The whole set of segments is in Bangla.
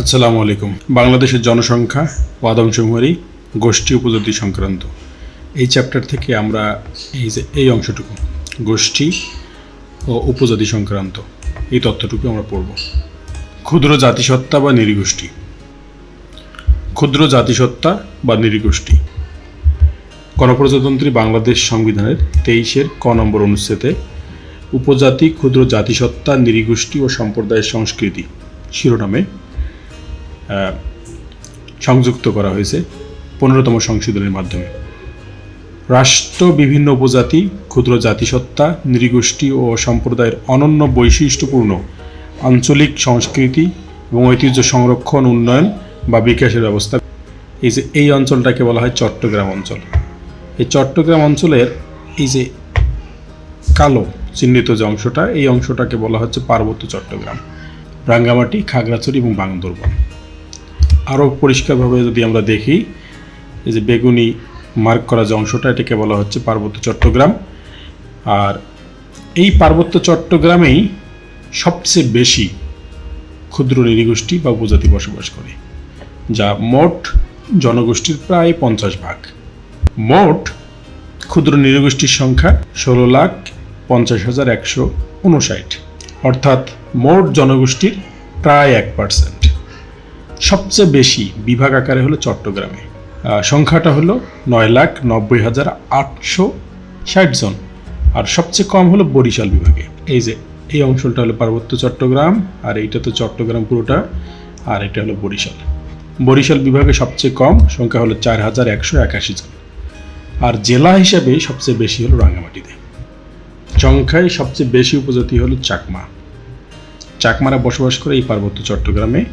আসসালামু আলাইকুম। বাংলাদেশের জনসংখ্যা ও আদমশুমারি গোষ্ঠী উপজাতি সংক্রান্ত। এই চ্যাপ্টার থেকে আমরা এই যে, এই অংশটুকু, গোষ্ঠী ও উপজাতি সংক্রান্ত, এই তথ্যটুকু আমরা পড়ব। ক্ষুদ্র জাতিসত্তা বা নৃগোষ্ঠী ক্ষুদ্র জাতিসত্তা বা নৃগোষ্ঠী গণপ্রজাতন্ত্রী বাংলাদেশ সংবিধানের তেইশের ক নম্বর অনুচ্ছেদে উপজাতি, ক্ষুদ্র জাতিসত্তা নৃগোষ্ঠী ও সম্প্রদায়ের সংস্কৃতি শিরোনামে সংযুক্ত করা হয়েছে পনেরোতম সংশোধনের মাধ্যমে। রাষ্ট্র, বিভিন্ন উপজাতি, ক্ষুদ্র জাতিসত্তা, নৃগোষ্ঠী ও সম্প্রদায়ের অনন্য বৈশিষ্ট্যপূর্ণ আঞ্চলিক সংস্কৃতি এবং ঐতিহ্য সংরক্ষণ, উন্নয়ন বা বিকাশের ব্যবস্থা। এই যে এই অঞ্চলটাকে বলা হয় চট্টগ্রাম অঞ্চল। এই চট্টগ্রাম অঞ্চলের এই যে কালো চিহ্নিত যে অংশটা, এই অংশটাকে বলা হচ্ছে পার্বত্য চট্টগ্রাম। রাঙ্গামাটি, খাগড়াছড়ি এবং বান্দরবান আরও পরিষ্কারভাবে যদি আমরা দেখি, এই যে বেগুনি মার্ক করা যে অংশটা, এটাকে বলা হচ্ছে পার্বত্য চট্টগ্রাম। আর এই পার্বত্য চট্টগ্রামেই সবচেয়ে বেশি ক্ষুদ্র নৃগোষ্ঠী বা উপজাতি বসবাস করে, যা মোট জনগোষ্ঠীর প্রায় পঞ্চাশ ভাগ। মোট ক্ষুদ্র নৃগোষ্ঠীর সংখ্যা ষোলো লাখ পঞ্চাশ হাজার একশো উনষাট। অর্থাৎ মোট জনগোষ্ঠীর প্রায় এক পার্সেন্ট সবচেয়ে বেশি বিভাগ আকারে হলো চট্টগ্রামে। সংখ্যাটা হলো নয় লাখ নব্বই হাজার আটশো ষাট জন। আর সবচেয়ে কম হলো বরিশাল বিভাগে। এই যে, এই অংশটা হলো পার্বত্য চট্টগ্রাম, আর এইটা তো চট্টগ্রাম পুরোটা, আর এটা হলো বরিশাল। বরিশাল বিভাগে সবচেয়ে কম সংখ্যা হলো চার হাজার একশো একাশি জন। আর জেলা হিসাবে সবচেয়ে বেশি হলো রাঙ্গামাটিতে। সংখ্যায় সবচেয়ে বেশি উপজাতি হলো চাকমা। চাকমারা বসবাস করে এই পার্বত্য চট্টগ্রামে।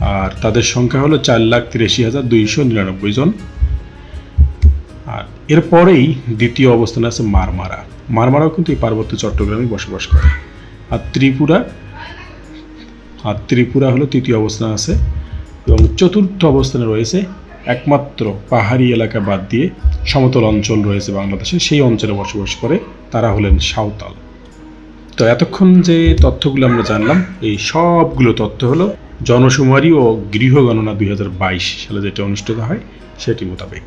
আর তাদের সংখ্যা হলো চার লাখ তিরাশি হাজার দুইশো নিরানব্বই জন। আর এরপরেই দ্বিতীয় অবস্থানে আছে মারমারা। মারমারাও কিন্তু এই পার্বত্য চট্টগ্রামে বসবাস করে। আর ত্রিপুরা আর ত্রিপুরা হলো তৃতীয় অবস্থানে আছে এবং চতুর্থ অবস্থানে রয়েছে একমাত্র পাহাড়ি এলাকা বাদ দিয়ে সমতল অঞ্চল রয়েছে বাংলাদেশে, সেই অঞ্চলে বসবাস করে, তারা হলেন সাঁওতাল। তো এতক্ষণ যে তথ্যগুলো আমরা জানলাম, এই সবগুলো তথ্য হলো জনশুমারি ও গৃহ গণনা দুই সালে যেটা অনুষ্ঠিত হয়, সেটি মোতাবেক।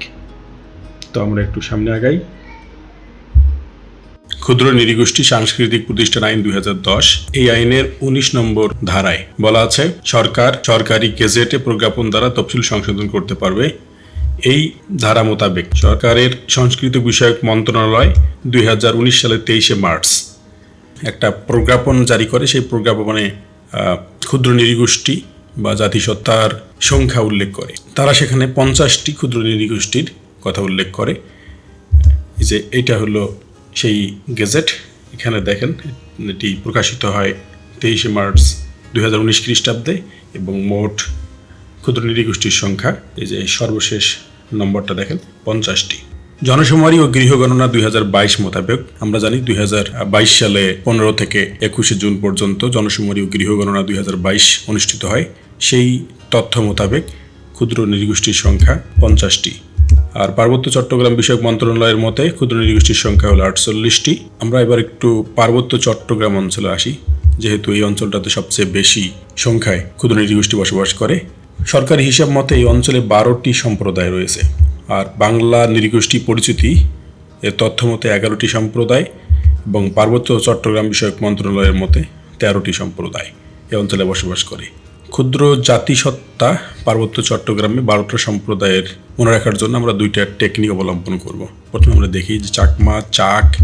তো আমরা একটু সামনে আগাই। ক্ষুদ্র নৃগোষ্ঠী সাংস্কৃতিক প্রতিষ্ঠান আইন দুই হাজার দশ, এই আইনের ১৯ নম্বর ধারায় বলা আছে, সরকার সরকারি গেজেটে প্রজ্ঞাপন দ্বারা তফসিল সংশোধন করতে পারবে। এই ধারা মোতাবেক সরকারের সংস্কৃতি বিষয়ক মন্ত্রণালয় দুই হাজার উনিশ সালের তেইশে মার্চ একটা প্রজ্ঞাপন জারি করে, সেই প্রজ্ঞাপনে ক্ষুদ্র নৃগোষ্ঠী বা জাতিসত্তার সংখ্যা উল্লেখ করে। তারা সেখানে পঞ্চাশটি ক্ষুদ্র নৃগোষ্ঠীর কথা উল্লেখ করে। যে এটা হলো সেই গেজেট। এখানে দেখেন, এটি প্রকাশিত হয় তেইশে মার্চ দুই হাজার উনিশ খ্রিস্টাব্দে এবং মোট ক্ষুদ্র নৃগোষ্ঠীর সংখ্যা, এই যে সর্বশেষ নম্বরটা দেখেন, পঞ্চাশটি। জনশুমারি ও গৃহ গণনা দুই মোতাবেক, আমরা জানি দুই হাজার বাইশ সালে পনেরো থেকে একুশে জুন পর্যন্ত জনশুমারি ও গৃহ গণনা দুই অনুষ্ঠিত হয়। সেই তথ্য মোতাবেক ক্ষুদ্র নৃগোষ্ঠীর সংখ্যা পঞ্চাশটি। আর পার্বত্য চট্টগ্রাম বিষয়ক মন্ত্রণালয়ের মতে ক্ষুদ্র নৃগোষ্ঠীর সংখ্যা হলো আটচল্লিশটি। আমরা এবার একটু পার্বত্য চট্টগ্রাম অঞ্চলে আসি, যেহেতু এই অঞ্চলটাতে সবচেয়ে বেশি সংখ্যায় ক্ষুদ্র নৃগোষ্ঠী বসবাস করে। সরকারি হিসাব মতে এই অঞ্চলে বারোটি সম্প্রদায় রয়েছে। আর বাংলা নৃগোষ্ঠী পরিচিতি এর তথ্য মতে এগারোটি সম্প্রদায় এবং পার্বত্য চট্টগ্রাম বিষয়ক মন্ত্রণালয়ের মতে তেরোটি সম্প্রদায় এ অঞ্চলে বসবাস করে। ক্ষুদ্র জাতিসত্তা পার্বত্য চট্টগ্রামে বারোটা সম্প্রদায়ের মনে রাখার জন্য আমরা দুইটা টেকনিক অবলম্বন করব। প্রথমে আমরা দেখি যে চাকমা, চাক,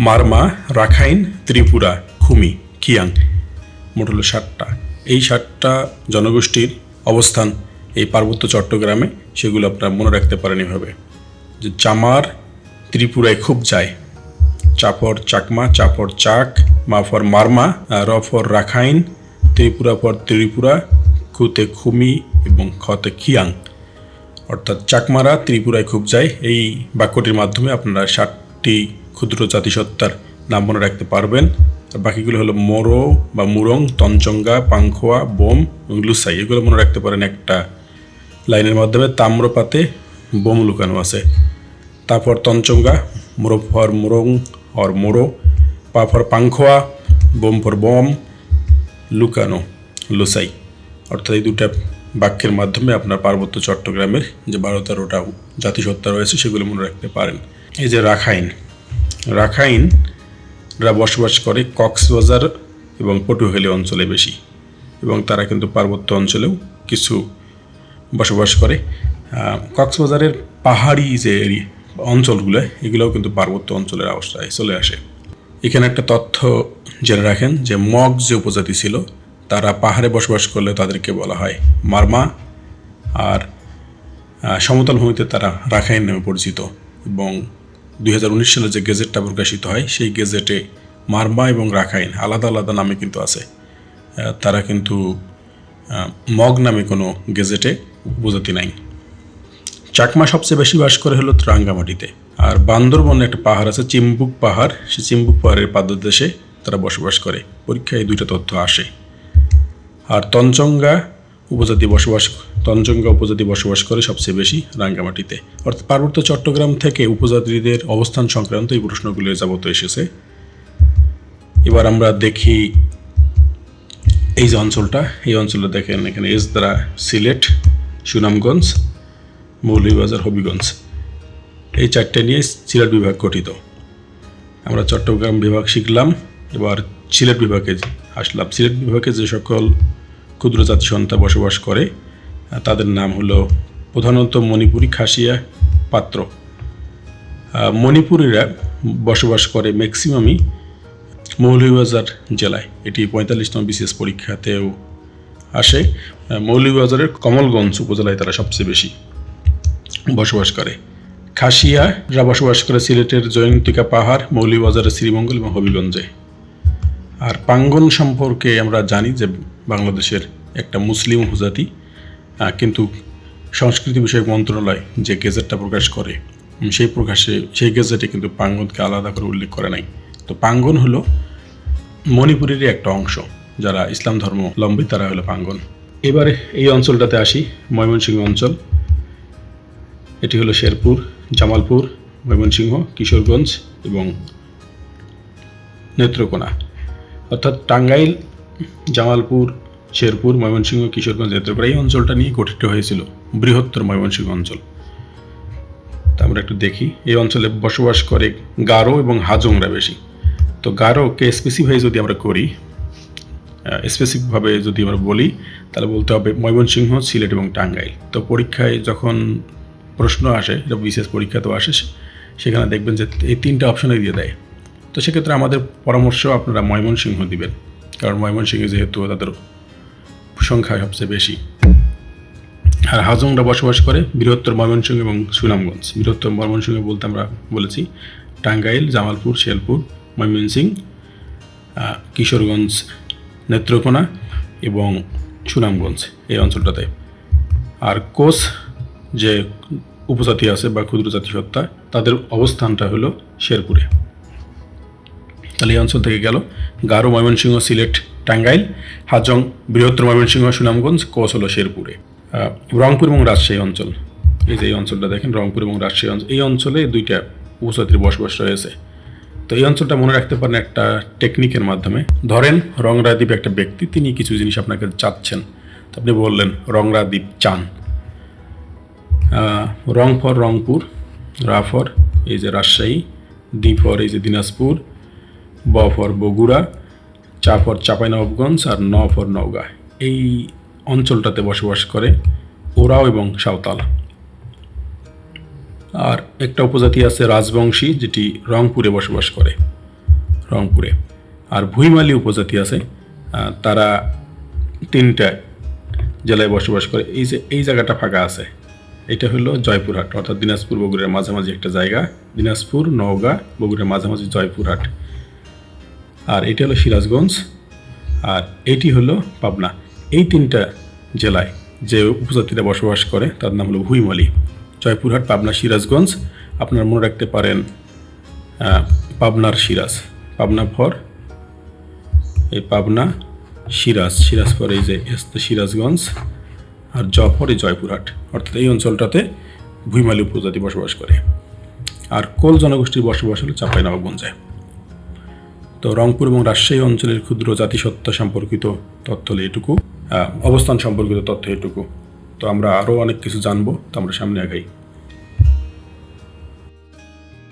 মারমা, রাখাইন, ত্রিপুরা, খুমি, কিয়াং, মোট হলো এই ষাটটা জনগোষ্ঠীর অবস্থান এই পার্বত্য চট্টগ্রামে সেগুলো আপনারা মনে রাখতে পারেন এভাবে। যে চামার ত্রিপুরায় খুব যায়। চাপর চাকমা চাপর চাক, মা ফর মারমা, র ফর রাখাইন, ত্রিপুরা ফর ত্রিপুরা, খুতে খুমি এবং খতে খিয়াং। অর্থাৎ চাকমারা ত্রিপুরায় খুব যায়। এই বাক্যটির মাধ্যমে আপনারা ষাটটি ক্ষুদ্র জাতিসত্তার নাম মনে রাখতে পারবেন। আর বাকিগুলো হলো মোরো বা মুরং, তঞ্চঙ্গা, পাংখোয়া, বোম এবং লুসাই। এগুলো মনে রাখতে পারেন একটা লাইনের মাধ্যমে তাম্রপাতে বোম লুকানো আছে। তারপর তঞ্চঙ্গা মোরো ফর মোরং অর মোরো পা for Pangkhua, bomb for Bawm লুকানো, লুসাই। অর্থাৎ এই দুটা বাক্যের মাধ্যমে আপনার পার্বত্য চট্টগ্রামের যে বারো তেরোটা জাতিসত্তা রয়েছে, সেগুলো মনে রাখতে পারেন। এই যে রাখাইন, রাখাইনরা বসবাস করে কক্সবাজার এবং পটুয়াখালী অঞ্চলে বেশি এবং তারা কিন্তু পার্বত্য অঞ্চলেও কিছু বসবাস করে। কক্সবাজারের পাহাড়ি যে অঞ্চলগুলো, এগুলোও কিন্তু পার্বত্য অঞ্চলের অবস্থায় চলে আসে। এখানে একটা তথ্য জেনে রাখেন যে মগ যে উপজাতি ছিল, তারা পাহাড়ে বসবাস করলে তাদেরকে বলা হয় মারমা। আর সমতল ভূমিতে তারা রাখাইন নামে পরিচিত এবং দুই হাজার উনিশ সালে যে গেজেটটা প্রকাশিত হয়, সেই গেজেটে মারমা এবং রাখাইন আলাদা আলাদা নামে কিন্তু আছে। তারা কিন্তু মগ নামে কোনো গেজেটে উপজাতি নাই। চাকমা সবচেয়ে বেশি বাস করে হলো রাঙ্গামাটিতে আর বান্দরবনে একটা পাহাড় আছে, চিম্বুক পাহাড়। সে চিম্বুক পাহাড়ের পাদদেশে তারা বসবাস করে। পরীক্ষায় এই দুইটা তথ্য আসে। আর তঞ্চঙ্গা উপজাতি বসবাস, তঞ্চঙ্গা উপজাতি বসবাস করে সবচেয়ে বেশি রাঙ্গামাটিতে। অর্থাৎ পার্বত্য চট্টগ্রাম থেকে উপজাতিদের অবস্থান সংক্রান্ত এই প্রশ্নগুলো যাবত এসেছে। এবার আমরা দেখি এই যে অঞ্চলটা, এই অঞ্চলে দেখেন এখানে এসদ্রা সিলেট, সুনামগঞ্জ, মৌলভীবাজার, হবিগঞ্জ। এই চারটে নিয়ে সিলেট বিভাগ গঠিত। আমরা চট্টগ্রাম বিভাগ শিখলাম, এবার সিলেট বিভাগে আসলাম। সিলেট বিভাগে যে সকল ক্ষুদ্র জাতি সন্তা বসবাস করে, তাদের নাম হলো প্রধানত মণিপুরি খাসিয়া পাত্র। মণিপুরিরা বসবাস করে ম্যাক্সিমামই মৌলভীবাজার জেলায়। এটি পঁয়তাল্লিশতম বিশেষ পরীক্ষাতেও আসে। মৌলভীবাজারের কমলগঞ্জ উপজেলায় তারা সবচেয়ে বেশি বসবাস করে। খাসিয়ারা বসবাস করে, সিলেটের জয়ন্তিকা পাহাড় মৌলভীবাজারের শ্রীমঙ্গল এবং হবিগঞ্জে। আর পাঙ্গন সম্পর্কে আমরা জানি যে বাংলাদেশের একটা মুসলিম উপজাতি কিন্তু সংস্কৃতি বিষয়ক মন্ত্রণালয় যে গেজেটটা প্রকাশ করে সেই প্রকাশে, সেই গেজেটে কিন্তু পাঙ্গনকে আলাদা করে উল্লেখ করে নাই। তো পাঙ্গন হলো মণিপুরেরই একটা অংশ, যারা ইসলাম ধর্মাবলম্বী তারা হলো পাঙ্গন। এবারে এই অঞ্চলটাতে আসি, ময়মনসিংহ অঞ্চল। এটি হলো শেরপুর, জামালপুর, ময়মনসিংহ, কিশোরগঞ্জ এবং নেত্রকোনা। অর্থাৎ টাঙ্গাইল, জামালপুর, শেরপুর, ময়মনসিংহ, কিশোরগঞ্জ, নেত্রকোনা, এই অঞ্চলটা নিয়ে গঠিত হয়েছিল বৃহত্তর ময়মনসিংহ অঞ্চল। তা আমরা একটু দেখি, এই অঞ্চলে বসবাস করে গারো এবং হাজংরা বেশি। তো গারোকে স্পেসিফাই যদি আমরা করি স্পেসিফিকভাবে যদি আমরা বলি, তাহলে বলতে হবে ময়মনসিংহ, সিলেট এবং টাঙ্গাইল। তো পরীক্ষায় যখন প্রশ্ন আসে, এটা বিশেষ তো আসে, সেখানে দেখবেন যে এই তিনটা অপশনে দিয়ে দেয়। তো সেক্ষেত্রে আমাদের পরামর্শ আপনারা ময়মনসিংহ দিবেন, কারণ ময়মনসিংহে যেহেতু তাদের সংখ্যা সবচেয়ে বেশি। আর হাজংরা বসবাস করে বৃহত্তর ময়মনসিংহ এবং সুনামগঞ্জ। বৃহত্তর ময়মনসিংহ বলতে আমরা বলেছি, টাঙ্গাইল, জামালপুর, শেরপুর ময়মনসিংহ আহ, কিশোরগঞ্জ নেত্রকোনা এবং সুনামগঞ্জ এই অঞ্চলটাতে। আর কোচ যে উপজাতি আছে বা ক্ষুদ্র জাতিসত্তা তাদের অবস্থানটা হলো শেরপুরে। তাহলে এই অঞ্চল থেকে গেল। গারো ময়মনসিংহ সিলেট টাঙ্গাইল হাজং বৃহত্তর ময়মনসিংহ সুনামগঞ্জ কোচ হলো শেরপুরে। রংপুর এবং রাজশাহী অঞ্চল। এই যে এই অঞ্চলটা দেখেন রংপুর এবং রাজশাহী অঞ্চল। এই অঞ্চলে দুইটা উপজাতির বসবাস রয়েছে। তো এই অঞ্চলটা মনে রাখতে পারেন একটা টেকনিকের মাধ্যমে। ধরেন রংরা দ্বীপ একটা ব্যক্তি, তিনি কিছু জিনিস আপনাকে চাচ্ছেন। তো আপনি বললেন রংরা দ্বীপ চান রং ফর রংপুর, রা ফর এই যে রাজশাহী ডি ফর এই যে দিনাজপুর, ব ফর বগুড়া, চা ফর চাঁপাইনবাবগঞ্জ আর ন ফর নওগাঁ। এই অঞ্চলটাতে বসবাস করে ওরাও এবং সাঁওতাল। আর একটা উপজাতি আছে রাজবংশী, যেটি রংপুরে বসবাস করে, রংপুরে। আর ভুইমালি উপজাতি আছে তারা তিনটা জেলায় বসবাস করে। এই যে, এই জায়গাটা ফাঁকা আছে। এটা হলো জয়পুরহাট, অর্থাৎ দিনাজপুর বগুড়ার মাঝামাঝি একটা জায়গা। দিনাজপুর, নওগাঁ, বগুড়ার মাঝামাঝি জয়পুরহাট। আর এটা হলো সিরাজগঞ্জ, আর এটি হলো পাবনা। এই তিনটা জেলায় যে উপজাতিরা বসবাস করে, তার নাম হলো ভুইমালি। জয়পুরহাট, পাবনা সিরাজগঞ্জ। আপনারা মনে রাখতে পারেন পাবনার সিরাজ, পাবনা ফর এই পাবনা সিরাজ সিরাজ ফর এই যে সিরাজগঞ্জ আর জ ফর এই জয়পুরহাট। অর্থাৎ এই অঞ্চলটাতে ভুইমালি উপজাতি বসবাস করে। আর কোল জনগোষ্ঠীর বসবাস হলো চাঁপাইনবাবগঞ্জে তো রংপুর এবং রাজশাহী অঞ্চলের ক্ষুদ্র জাতিসত্তা সম্পর্কিত তথ্য হলো এটুকু অবস্থান সম্পর্কিত তথ্য এটুকু। তো আমরা আরও অনেক কিছু জানব তো আমরা সামনে আগাই।